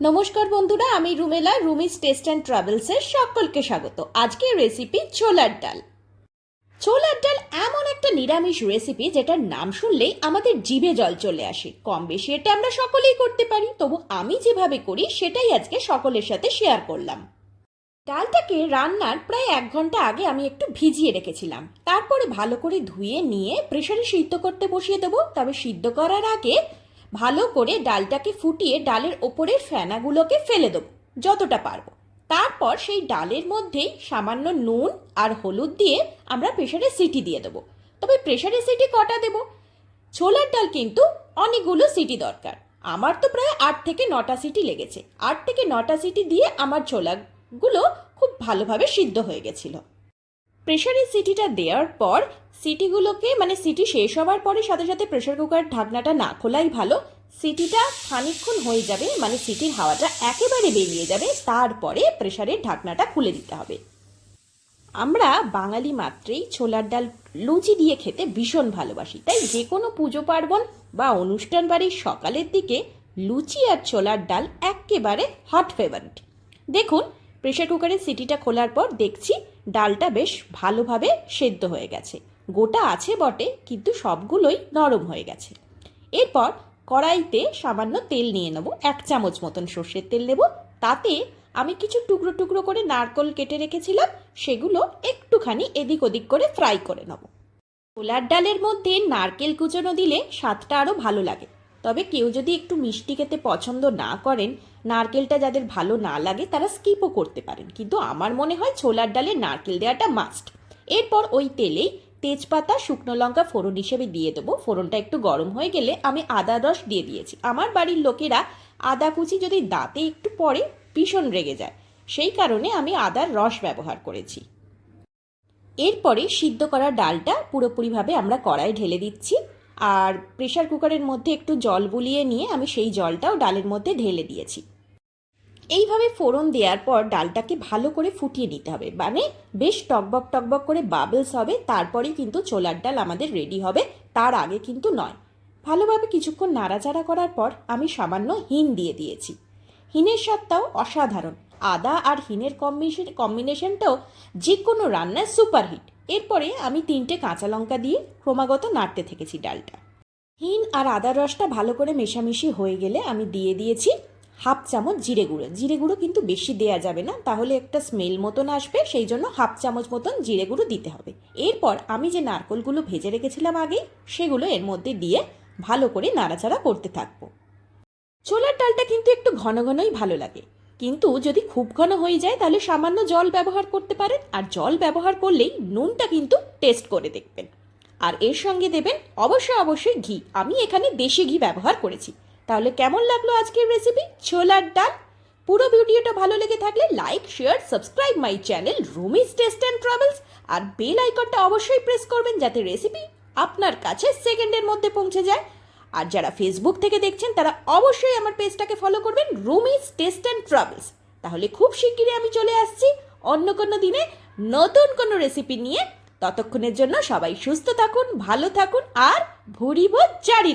নমস্কার বন্ধুরা, আমি রুমেলা, রুমিস টেস্ট অ্যান্ড ট্রাভেলসের সকলকে স্বাগত। আজকের রেসিপি ছোলার ডাল। ছোলার ডাল এমন একটা নিরামিষ রেসিপি যেটার নাম শুনলেই আমাদের জিভে জল চলে আসে। কম বেশি এটা আমরা সকলেই করতে পারি, তবু আমি যেভাবে করি সেটাই আজকে সকলের সাথে শেয়ার করলাম। ডালটাকে রান্নার প্রায় এক ঘণ্টা আগে আমি একটু ভিজিয়ে রেখেছিলাম। তারপরে ভালো করে ধুয়ে নিয়ে প্রেশারে সিদ্ধ করতে বসিয়ে দেবো। তবে সিদ্ধ করার আগে ভালো করে ডালটাকে ফুটিয়ে ডালের ওপরের ফেনাগুলোকে ফেলে দেবো, যতটা পারব। তারপর সেই ডালের মধ্যেই সামান্য নুন আর হলুদ দিয়ে আমরা প্রেশারে সিটি দিয়ে দেবো। তবে প্রেশারে সিটি কটা দেবো? ছোলার ডাল কিন্তু অনেকগুলো সিটি দরকার। আমার তো প্রায় আট থেকে নটা সিটি লেগেছে। আট থেকে নটা সিটি দিয়ে আমার ছোলাগুলো খুব ভালোভাবে সিদ্ধ হয়ে গেছিল। প্রেশারে সিটিটা দেওয়ার পর সিটিগুলোকে মানে সিটি শেষ হওয়ার পরে সাথে সাথে প্রেশার কুকার ঢাকনাটা না খোলাই ভালো সিটিটা খানিকক্ষণ হয়ে যাবে মানে সিটির হাওয়াটা একেবারে বেরিয়ে যাবে, তারপরে প্রেশারের ঢাকনাটা খুলে দিতে হবে। আমরা বাঙালি মাত্রেই ছোলার ডাল লুচি দিয়ে খেতে ভীষণ ভালোবাসি, তাই যে কোনো পুজো পার্বণ বা অনুষ্ঠান বাড়ির সকালের দিকে লুচি আর ছোলার ডাল একেবারে হট ফেভারিট দেখুন প্রেশার কুকারের সিটিটা খোলার পর দেখছি ডালটা বেশ ভালোভাবে সেদ্ধ হয়ে গেছে। গোটা আছে বটে, কিন্তু সবগুলোই নরম হয়ে গেছে। এরপর কড়াইতে সামান্য তেল নিয়ে নেব, এক চামচ মতন সর্ষের তেল নেব। তাতে আমি কিছু টুকরো টুকরো করে নারকোল কেটে রেখেছিলাম, সেগুলো একটুখানি এদিক ওদিক করে ফ্রাই করে নেব। ছোলার ডালের মধ্যে নারকেল কুচনো দিলে স্বাদটা আরও ভালো লাগে। তবে কেউ যদি একটু মিষ্টি খেতে পছন্দ না করেন, নারকেলটা যাদের ভালো না লাগে তারা স্কিপও করতে পারেন। কিন্তু আমার মনে হয় ছোলার ডালে নারকেল দেওয়াটা মাস্ট এরপর ওই তেলেই তেজপাতা, শুকনো লঙ্কা ফোড়ন হিসেবে দিয়ে দেবো। ফোড়নটা একটু গরম হয়ে গেলে আমি আদা রস দিয়ে দিয়েছি। আমার বাড়ির লোকেরা আদা কুচি যদি দাঁতে একটু পরে ভীষণ রেগে যায়। সেই কারণে আমি আদার রস ব্যবহার করেছি। এরপরে সিদ্ধ করা ডালটা পুরোপুরিভাবে আমরা কড়াই ঢেলে দিচ্ছি। আর প্রেশার কুকারের মধ্যে একটু জল বুলিয়ে নিয়ে আমি সেই জলটাও ডালের মধ্যে ঢেলে দিয়েছি। এইভাবে ফোড়ন দেওয়ার পর ডালটাকে ভালো করে ফুটিয়ে নিতে হবে। মানে বেশ টকবক টকবক করে বাবলস হবে, তারপরেই কিন্তু ছোলার ডাল আমাদের রেডি হবে, তার আগে কিন্তু নয়। ভালোভাবে কিছুক্ষণ নাড়াচাড়া করার পর আমি সামান্য হিন দিয়ে দিয়েছি। হিনের স্বাদটাও অসাধারণ। আদা আর হিনের কম্বিনেশন কম্বিনেশনটাও যে কোনো রান্নায় সুপারহিট এরপরে আমি তিনটে কাঁচা লঙ্কা দিয়ে ক্রমাগত নাড়তে থেকেছি ডালটা। হিন আর আদার রসটা ভালো করে মেশামেশি হয়ে গেলে আমি দিয়ে দিয়েছি হাফ চামচ জিরে গুঁড়ো। জিরে গুঁড়ো কিন্তু বেশি দেয়া যাবে না, তাহলে একটা স্মেল মতন আসবে, সেই জন্য হাফ চামচ মতন জিরে গুঁড়ো দিতে হবে। এরপর আমি যে নারকলগুলো ভেজে রেখেছিলাম আগে, সেগুলো এর মধ্যে দিয়ে ভালো করে নাড়াচাড়া করতে থাকব। ছোলার ডালটা কিন্তু একটু ঘন ঘনই ভালো লাগে। কিন্তু যদি খুব ঘন হয়ে যায়, তাহলে সামান্য জল ব্যবহার করতে পারেন, আর জল ব্যবহার করলেই নুনটা কিন্তু টেস্ট করে দেখবেন। আর এর সঙ্গে দেবেন অবশ্যই অবশ্যই ঘি। আমি এখানে দেশি ঘি ব্যবহার করেছি। তাহলে কেমন লাগল আজকের রেসিপি ছোলার ডাল? পুরো ভিডিওটা ভালো লেগে থাকলে like share subscribe my channel Rumis taste and travels R bell আইকনটা অবশ্যই প্রেস করবেন, যাতে রেসিপি আপনার কাছে সেকেন্ডের মধ্যে পৌঁছে যায়। আর যারা ফেসবুক থেকে দেখছেন, তারা অবশ্যই আমার পেজটাকে ফলো করবেন রুমিস টেস্ট অ্যান্ড ট্রাভেলস তাহলে খুব শিগগিরই আমি চলে আসছি অন্য কোনো দিনে নতুন কোনো রেসিপি নিয়ে। ততক্ষণের জন্য সবাই সুস্থ থাকুন, ভালো থাকুন, আর ভুরিব জারি রাখুন।